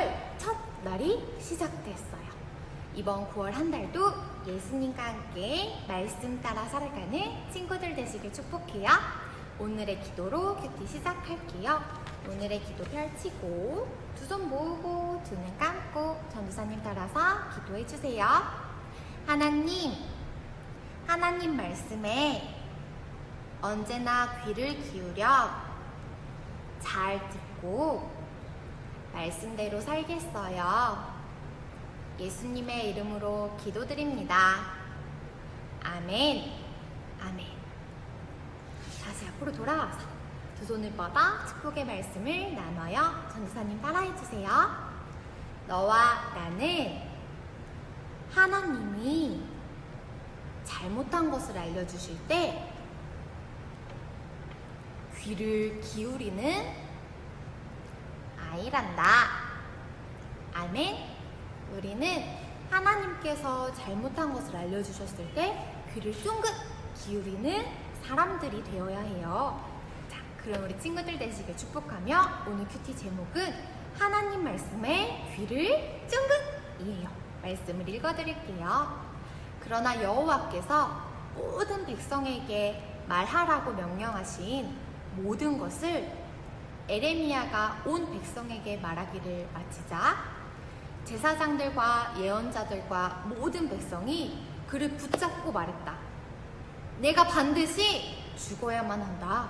친구들 안녕! 9월 첫 날이 시작됐어요. 이번 9월 한 달도 예수님과 함께 말씀 따라 살아가는 친구들 되시길 축복해요. 오늘의 기도로 큐티 시작할게요. 오늘의 기도 펼치고 두 손 모으고 두 눈 감고 전도사님 따라서 기도해 주세요. 하나님, 하나님 말씀에 언제나 귀를 기울여 잘 듣고 말씀대로 살겠어요. 예수님의 이름으로 기도드립니다. 아멘. 아멘. 다시 앞으로 돌아와서 두 손을 뻗어 축복의 말씀을 나눠요. 전도사님 따라해 주세요. 너와 나는 하나님이 잘못한 것을 알려주실 때 귀를 기울이는 아이란다. 아멘. 우리는 하나님께서 잘못한 것을 알려주셨을 때 귀를 쫑긋 기울이는 사람들이 되어야 해요. 자, 그럼 우리 친구들 되시길 축복하며 오늘 큐티 제목은 하나님 말씀에 귀를 쫑긋이에요. 말씀을 읽어드릴게요. 그러나 여호와께서 모든 백성에게 말하라고 명령하신 모든 것을 에레미야가 온 백성에게 말하기를 마치자 제사장들과 예언자들과 모든 백성이 그를 붙잡고 말했다. 내가 반드시 죽어야만 한다.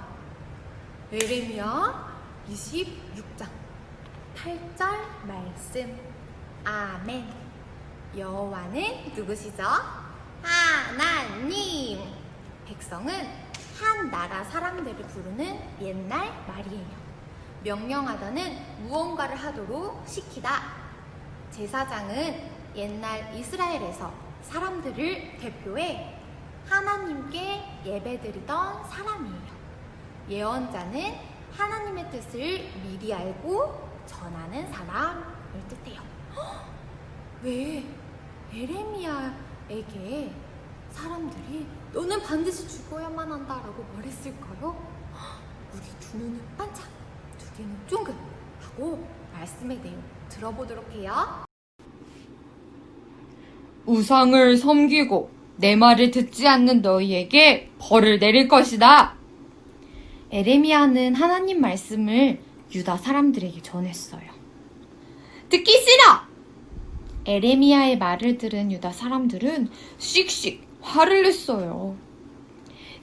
에레미야 26장 8절 말씀. 아멘. 여호와는 누구시죠? 하나님. 백성은 한 나라 사람들을 부르는 옛날 말이에요. 명령하다는 무언가를 하도록 시키다. 제사장은 옛날 이스라엘에서 사람들을 대표해 하나님께 예배드리던 사람이에요. 예언자는 하나님의 뜻을 미리 알고 전하는 사람을 뜻해요. 헉! 왜 에레미야에게 사람들이 너는 반드시 죽어야만 한다라고 말했을까요? 헉! 우리 두 눈을 반짝, 두 개는 쫑긋 하고 말씀의 내용 들어보도록 해요. 우상을 섬기고 내 말을 듣지 않는 너희에게 벌을 내릴 것이다. 에레미야는 하나님 말씀을 유다 사람들에게 전했어요. 듣기 싫어! 에레미야의 말을 들은 유다 사람들은 씩씩 화를 냈어요.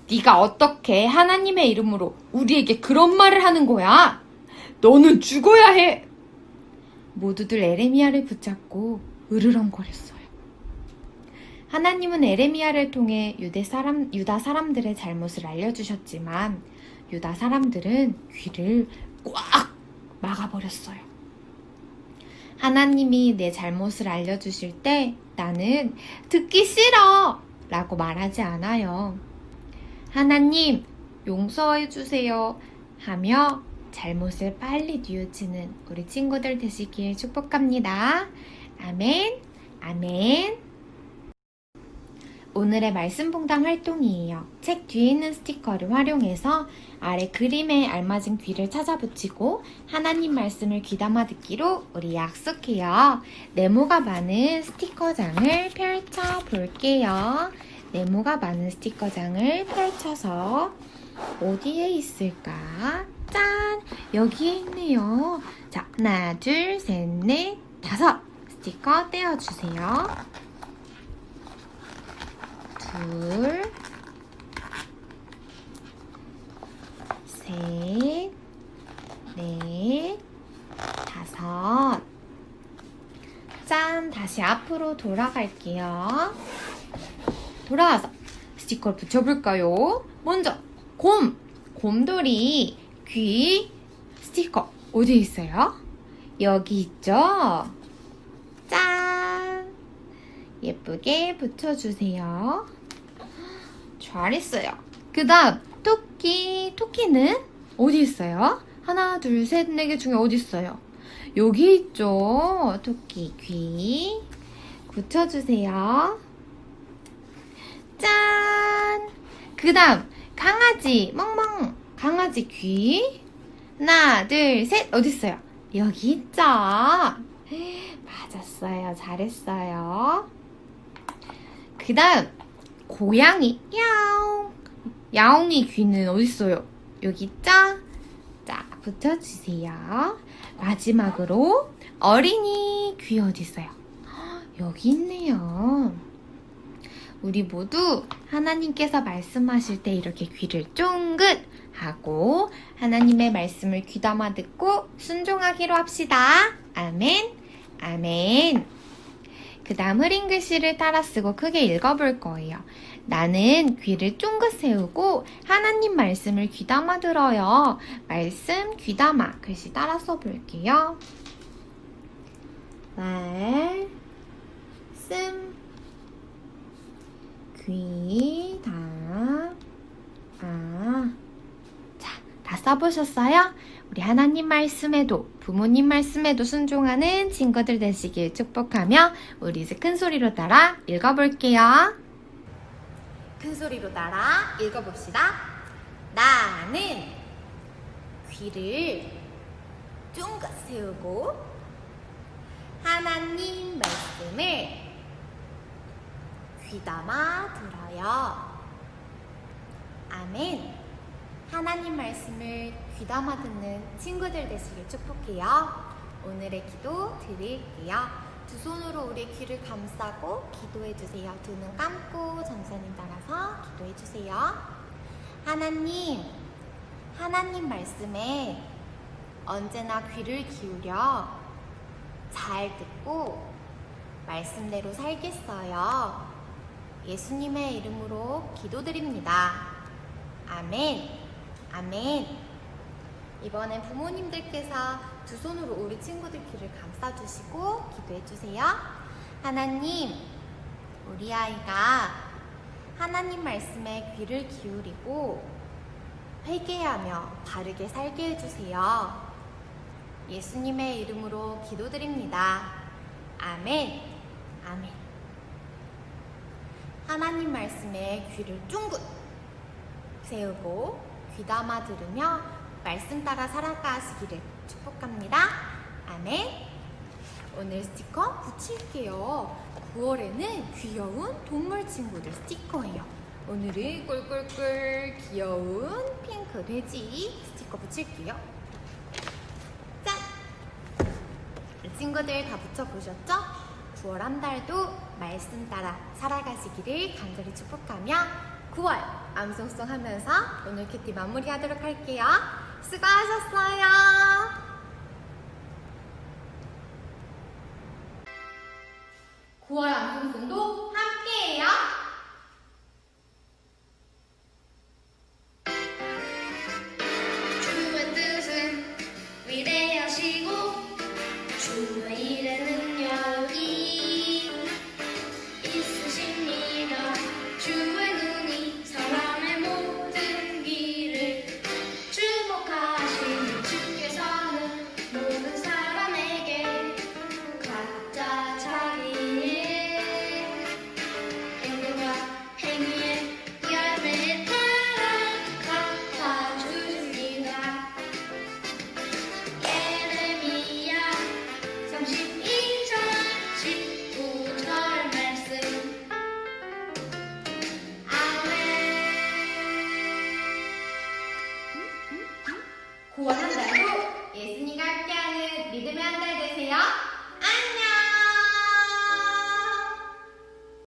네가 어떻게 하나님의 이름으로 우리에게 그런 말을 하는 거야? 너는 죽어야 해. 모두들 에레미야를 붙잡고 으르렁거렸어요. 하나님은 에레미야를 통해 유대 사람, 유다 사람들의 잘못을 알려주셨지만 유다 사람들은 귀를 꽉 막아버렸어요. 하나님이 내 잘못을 알려주실 때 나는 듣기 싫어! 라고 말하지 않아요. 하나님, 용서해 주세요. 하며 잘못을 빨리 뉘우치는 우리 친구들 되시길 축복합니다. 아멘, 아멘. 오늘의 말씀 봉당 활동이에요. 책 뒤에 있는 스티커를 활용해서 아래 그림에 알맞은 귀를 찾아 붙이고 하나님 말씀을 귀담아 듣기로 우리 약속해요. 네모가 많은 스티커장을 펼쳐 볼게요. 네모가 많은 스티커장을 펼쳐서 어디에 있을까? 짠! 여기에 있네요. 자, 하나, 둘, 셋, 넷, 다섯. 스티커 떼어주세요. 둘, 셋, 넷, 다섯. 짠! 다시 앞으로 돌아갈게요. 돌아와서 스티커를 붙여볼까요? 먼저, 곰! 곰돌이 귀 스티커 어디 있어요? 여기 있죠? 짠! 예쁘게 붙여주세요. 잘했어요. 그 다음, 토끼. 토끼는 어디 있어요? 하나, 둘, 셋, 네 개 중에 어디 있어요? 여기 있죠? 토끼 귀. 붙여주세요. 짠! 그 다음, 강아지. 멍멍. 강아지 귀. 하나, 둘, 셋. 어딨어요? 여기 있죠? 맞았어요. 잘했어요. 그 다음, 고양이. 야옹. 야옹이 귀는 어딨어요? 여기 있죠? 자, 붙여주세요. 마지막으로, 어린이 귀 어딨어요? 여기 있네요. 우리 모두 하나님께서 말씀하실 때 이렇게 귀를 쫑긋 하고 하나님의 말씀을 귀담아 듣고 순종하기로 합시다. 아멘. 아멘. 그 다음 흐린 글씨를 따라 쓰고 크게 읽어볼 거예요. 나는 귀를 쫑긋 세우고 하나님 말씀을 귀담아 들어요. 말씀 귀담아 글씨 따라 써볼게요. 말씀 귀 다 아. 자, 다 써보셨어요? 우리 하나님 말씀에도 부모님 말씀에도 순종하는 친구들 되시길 축복하며 우리 이제 큰 소리로 따라 읽어볼게요. 큰 소리로 따라 읽어봅시다. 나는 귀를 쫑긋 세우고 하나님 말씀을 귀담아 들어요. 아멘. 하나님 말씀을 귀담아 듣는 친구들 되시길 축복해요. 오늘의 기도 드릴게요. 두 손으로 우리 귀를 감싸고 기도해 주세요. 두 눈 감고 전사님 따라서 기도해 주세요. 하나님, 하나님 말씀에 언제나 귀를 기울여 잘 듣고 말씀대로 살겠어요. 예수님의 이름으로 기도드립니다. 아멘. 아멘. 이번엔 부모님들께서 두 손으로 우리 친구들 귀를 감싸주시고 기도해주세요. 하나님, 우리 아이가 하나님 말씀에 귀를 기울이고 회개하며 바르게 살게 해주세요. 예수님의 이름으로 기도드립니다. 아멘. 아멘. 하나님 말씀에 귀를 쫑긋 세우고 귀담아 들으며 말씀 따라 살아가시기를 축복합니다. 아멘. 오늘 스티커 붙일게요. 9월에는 귀여운 동물 친구들 스티커예요. 오늘은 꿀꿀꿀 귀여운 핑크 돼지 스티커 붙일게요. 짠! 친구들 다 붙여보셨죠? 9월 한 달도 말씀 따라 살아가시기를 간절히 축복하며 9월 암송송 하면서 오늘 큐티 마무리하도록 할게요. 수고하셨어요. 9월 암송송도